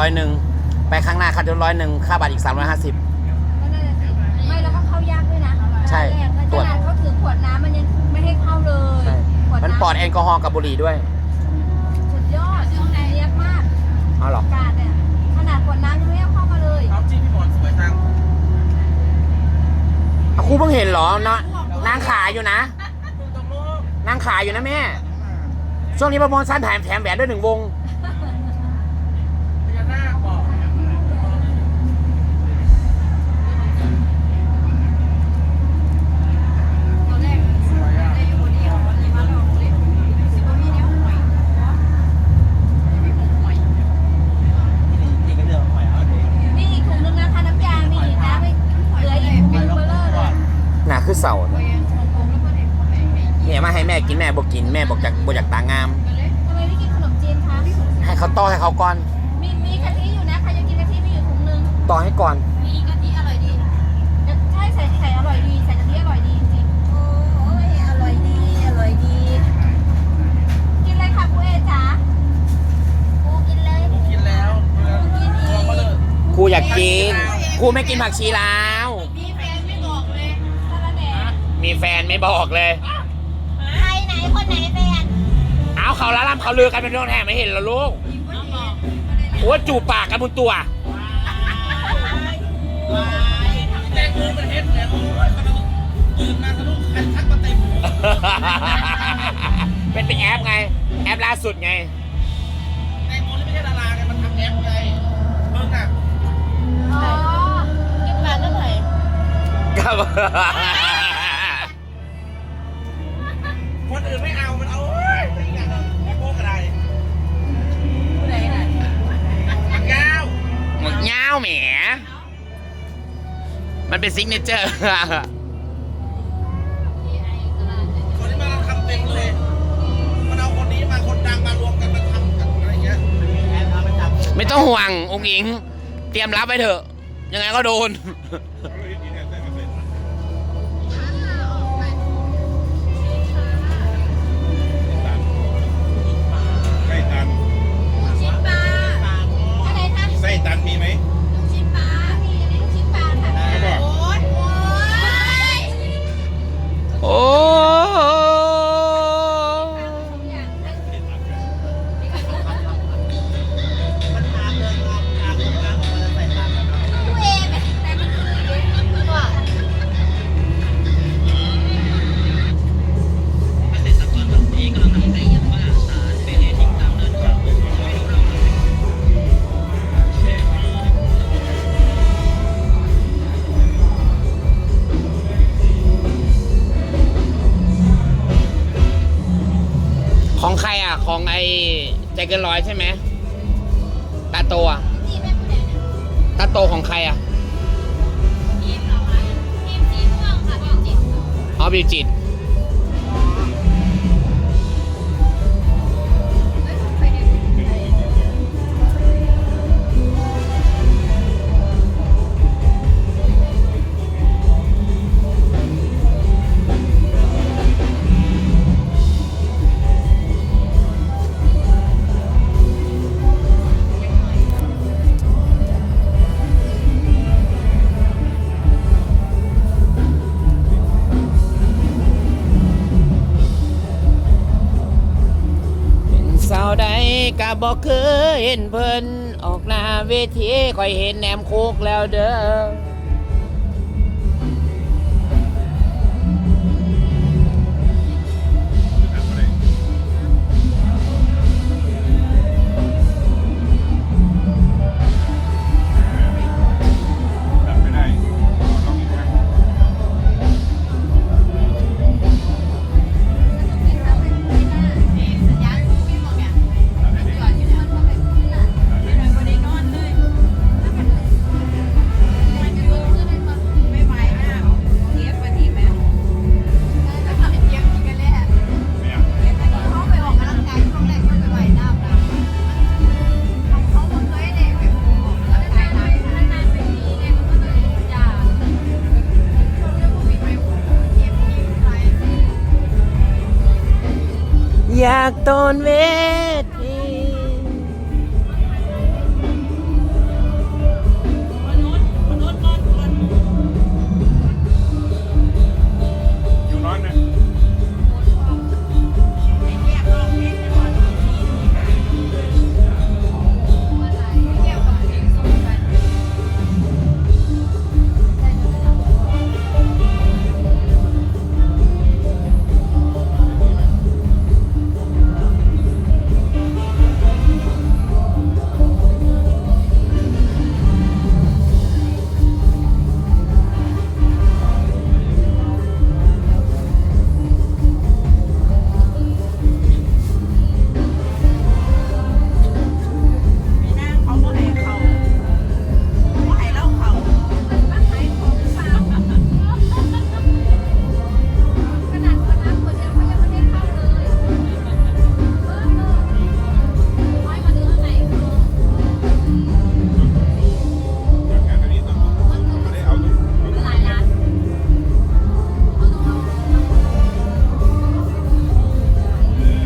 ร้อยหนึ่งไปข้างหน้าค่ารถร้อยหนึ่งค่าบัตรอีกสามร้อยห้าสิบก็น่าจะสิไม่แล้วก็เข้ายากด้วยนะใช่ขนาดเขาถือขวดน้ำมันยังไม่ให้เข้าเลยขวดมันน้ำปลอดแอลกอฮอล์กับบุหรี่ด้วยสุดยอดเรียบมากเอาหรอ กาดเนี่ยขนาดขวดน้ำยังไม่ให้เข้ามาเลยเอาจริงพี่บอลสวยจังเอาครูเพิ่งเห็นเหรอนะนางขายอยู่นะ ตรงโลกนางขายอยู่นะแม่ ช่วงนี้โปรโมชั่นแถมแถมแหวนด้วยหนึ่งวง พญานาคบอก ตอนแรก สวยอะ ได้อยู่คนเดียววันนี้มาลองเลยสิบมีเดียวหอยมีผงหอย นี่ก็เรื่องหอยเอาเด็ก นี่อีกถุงนึงนะทาน้ำยานี่นะไม่เหลืออีกเป็นเบลเลอร์เลย น่ะ คือเสาโอ้ยของผมแล้วก็เด็กคนไหนไหนเนี่ยมาให้แม่กินแม่บอกกินแม่บอกจากบอกจากตางาม ทำไมไม่กินขนมจีนคะให้เขาต้อให้เขาก่อนมีมีกะทิอยู่นะใครจะกินกะทิมีอยู่ถุงนึงต่อให้ก่อน มีกะทิอร่อยดีใช่ใส่ใส่อร่อยดีใส่กะทิอร่อยดีจริงๆโอ้ยอร่อยดีอร่อยดี กินเลยค่ะครูเอจ๋าครูกินเลยกูกินแล้วกินอีตัวมาเลยกครูอยากกินครูไม่กินผักชีลาว มีแฟนไม่บอกเลย ใครไหนคนไหนแฟนเอาเขาละล่ำเขาลือกันเป็นเรื่องแท้ไม่เห็นเหรอลูกโอ้ยจูบปากกันบนตัวแจ้งมือมันเฮ็ดแล้วโอ้ยมันตื่นมาสะดุ้งคันทักมาเต็มเป็นเป็นแอปไง แอปล่าสุดไง แตงโมนี่ไม่ใช่ดาราไงมันทำแอปไงเบิ่งอะ อ๋อกินมาเท่าไหร่ครับ คนอื่นไม่เอา มันเอาเอ้ยไม่อยากเอาไม่โป๊กอะไรผู้ใดน่ะมักยาวหมึกย่าวแหม มันเป็นซิกเนเจอร์ คนที่มาทำเต็มเลย มันเอาคนนี้มาคนดังมารวมกันมาทำกันอะไรเงี้ยแอนเอาไปจับไม่ต้องห่วงองค์หญิง เตรียมรับไว้เถอะ ยังไงก็โดน ไอ้ใจเกินร้อยใช่ไหมตาโตอะนี่เป็นผู้ใดเนี่ยตาโตของใครอะทีมเหรอคะทีมสีม่วงค่ะทีมจิตอ๋อบิวจิตไบอกเคยเห็นเพิ่นออกหน้าเวทีคอยเห็นแหนมโคกแล้วเด้อ อยากตนเวท